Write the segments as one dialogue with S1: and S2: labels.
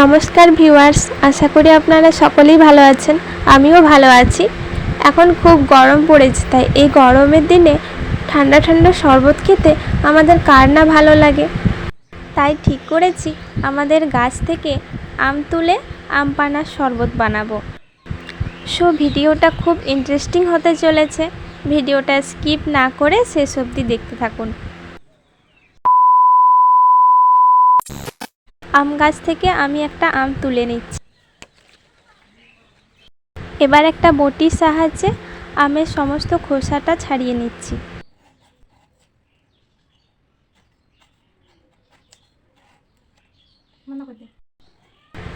S1: নমস্কার ভিউয়ার্স, আশা করি আপনারা সকলেই ভালো আছেন। আমিও ভালো আছি। এখন খুব গরম পড়েছে, তাই এই গরমের দিনে ঠান্ডা ঠান্ডা শরবত খেতে আমাদের কার না ভালো লাগে? তাই ঠিক করেছি, আমাদের গাছ থেকে আম তুলে আম পানার শরবত বানাবো। সো, ভিডিওটা খুব ইন্টারেস্টিং হতে চলেছে। ভিডিওটা স্কিপ না করে শেষ অবধি দেখতে থাকুন। আম গাছ থেকে আমি একটা আম তুলে নিচ্ছি। এবার একটা বটির সাহায্যে আমের সমস্ত খোসাটা ছাড়িয়ে নিচ্ছি।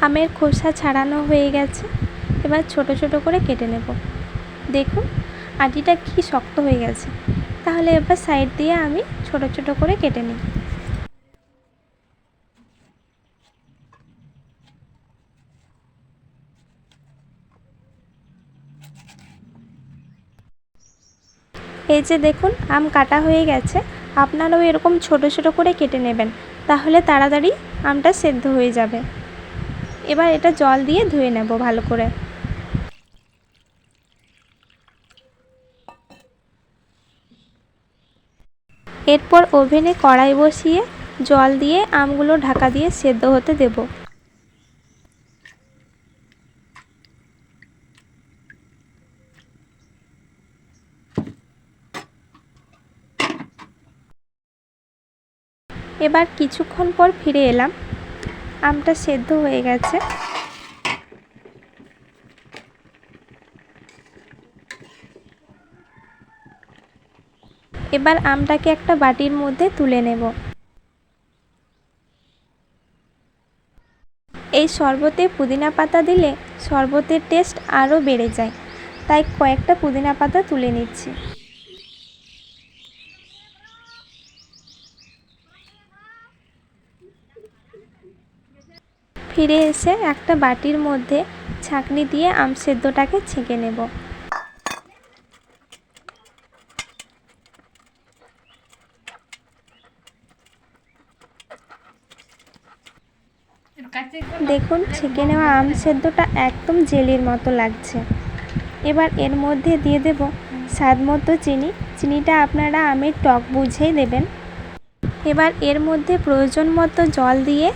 S1: আমের খোসা ছাড়ানো হয়ে গেছে। এবার ছোট ছোট করে কেটে নেব। দেখুন, আটিটা কি শক্ত হয়ে গেছে। তাহলে এবার সাইড দিয়ে আমি ছোট ছোট করে কেটে নিই। এই যে দেখুন, আম কাটা হয়ে গেছে। আপনারাও এরকম ছোট ছোট করে কেটে নেবেন। তাহলে তাড়াতাড়ি আমটা সেদ্ধ হয়ে যাবে। এবার এটা জল দিয়ে ধুয়ে নেব ভালো করে। এরপর ওভেনে কড়াই বসিয়ে জল দিয়ে আমগুলো ঢাকা দিয়ে সেদ্ধ হতে দেব। এবার কিছুক্ষণ পর ফিরে এলাম। আমটা সেদ্ধ হয়ে গেছে। এবার আমটাকে একটা বাটির মধ্যে তুলে নেব। এই শরবতে পুদিনা পাতা দিলে শরবতের টেস্ট আরও বেড়ে যায়। তাই কয়েকটা পুদিনা পাতা তুলে নিচ্ছি। ফিরে এসে একটা বাটির মধ্যে ছাঁকনি দিয়ে আম সেদ্ধটাকে ছেঁকে নেব। দেখুন, ছেঁকে নেওয়া আম সেদ্ধটা একদম জেলির মতো লাগছে। এবার এর মধ্যে দিয়ে দেব স্বাদ মতো চিনি। চিনিটা আপনারা আমের টক বুঝেই দেবেন। এবার এর মধ্যে প্রয়োজন মতো জল দিয়ে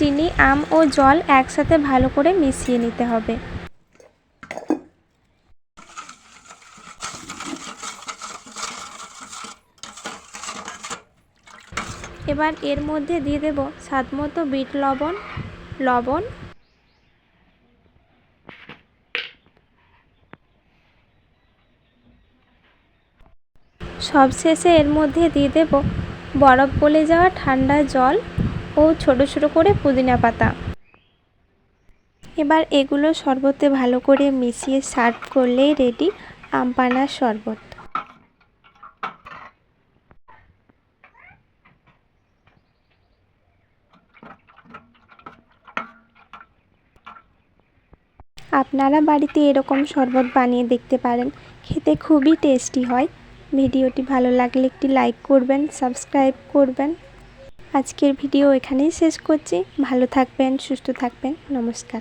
S1: চিনি, আম ও জল একসাথে ভালো করে মিশিয়ে নিতে হবে। এবার এর মধ্যে দিয়ে দেব স্বাদ মতো বিট লবণ লবণ। সবশেষে এর মধ্যে দিয়ে দেব বরফ গলে যাওয়া ঠান্ডা জল। ও ছোট ছোট করে পুদিনা পাতা। এবার এগুলো শরবতে ভালো করে মিশিয়ে সার্ভ করলেই রেডি আমপানার শরবত। আপনারা বাড়িতে এরকম শরবত বানিয়ে দেখতে পারেন। খেতে খুবই টেস্টি হয়। ভিডিওটি ভালো লাগলে একটি লাইক করবেন সাবস্ক্রাইব করবেন। আজকের ভিডিও এখানেই শেষ করছি। ভালো থাকবেন সুস্থ থাকবেন। নমস্কার।